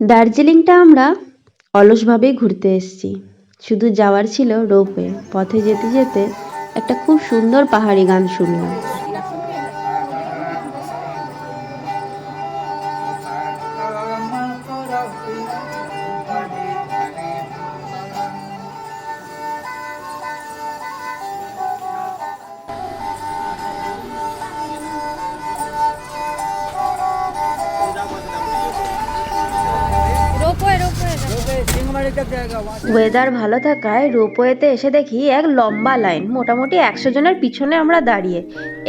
দার্জিলিংটা আমরা অলসভাবেই ঘুরতে এসছি। শুধু যাওয়ার ছিল রোপওয়ে। পথে যেতে যেতে একটা খুব সুন্দর পাহাড়ি গান শুনলাম। ওয়েদার ভালো থাকায় রোপওয়েতে এসে দেখি এক লম্বা লাইন মোটামুটি একশো জনের পিছনে আমরা দাঁড়িয়ে।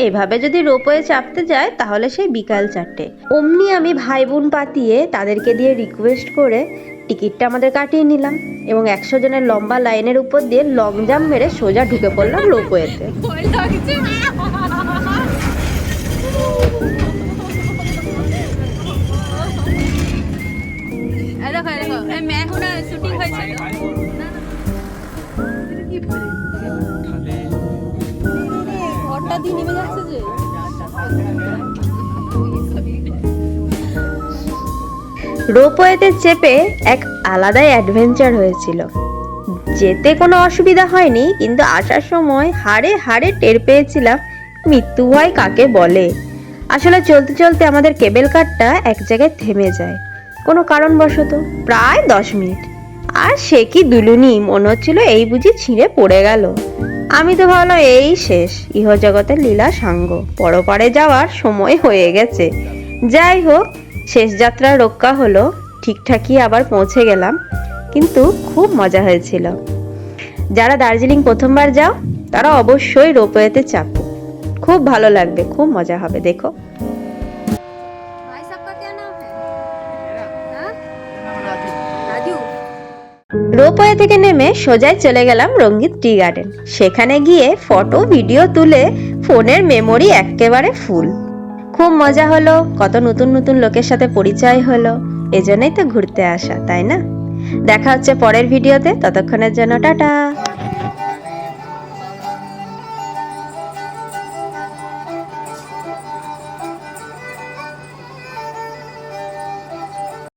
এভাবে যদি রোপওয়ে চাপতে যায় তাহলে সেই বিকাল চারটে। অমনি আমি ভাই বোন পাতিয়ে তাদেরকে দিয়ে রিকোয়েস্ট করে টিকিটটা আমাদের কাটিয়ে নিলাম এবং একশো জনের লম্বা লাইনের উপর দিয়ে লং জাম্প মেরে সোজা ঢুকে পড়লাম রোপওয়েতে। রোপওয়েতে চেপে এক আলাদাই অ্যাডভেঞ্চার হয়েছিল। যেতে কোনো অসুবিধা হয়নি, কিন্তু আসার সময় হাড়ে হাড়ে টের পেয়েছিলাম মৃত্যু হয় কাকে বলে। আসলে চলতে চলতে আমাদের কেবেল কারটা এক জায়গায় থেমে যায়। কোনো কারণবশত। প্রায় দশ মিনিট। আর সে কি দুলুনি? মনে হচ্ছিল এই বুঝি ছিঁড়ে পড়ে গেল। আমি তো ভাবলাম, এই শেষ। ইহজগতের লীলা সাঙ্গ। পরপারে যাওয়ার সময় হয়ে গেছে। যাই হোক, শেষ যাত্রা রক্ষা হলো। ঠিকঠাকই আবার পৌঁছে গেলাম। কিন্তু খুব মজা হয়েছিল। যারা দার্জিলিং প্রথমবার যাও, তারা অবশ্যই রোপওয়েতে চাপো। খুব ভালো লাগবে, খুব মজা হবে, দেখো। রোপওয়ে থেকে নেমে সোজাই চলে গেলাম রঙ্গিত টি গার্ডেন। সেখানে গিয়ে ফটো, ভিডিও তুলে ফোনের মেমোরি একেবারে ফুল। খুব মজা হলো, কত নতুন নতুন লোকের সাথে পরিচয় হলো, এজন্যই তো ঘুরতে আসা, তাই না? দেখা হচ্ছে পরের ভিডিওতে, ততক্ষণের জন্য টাটা।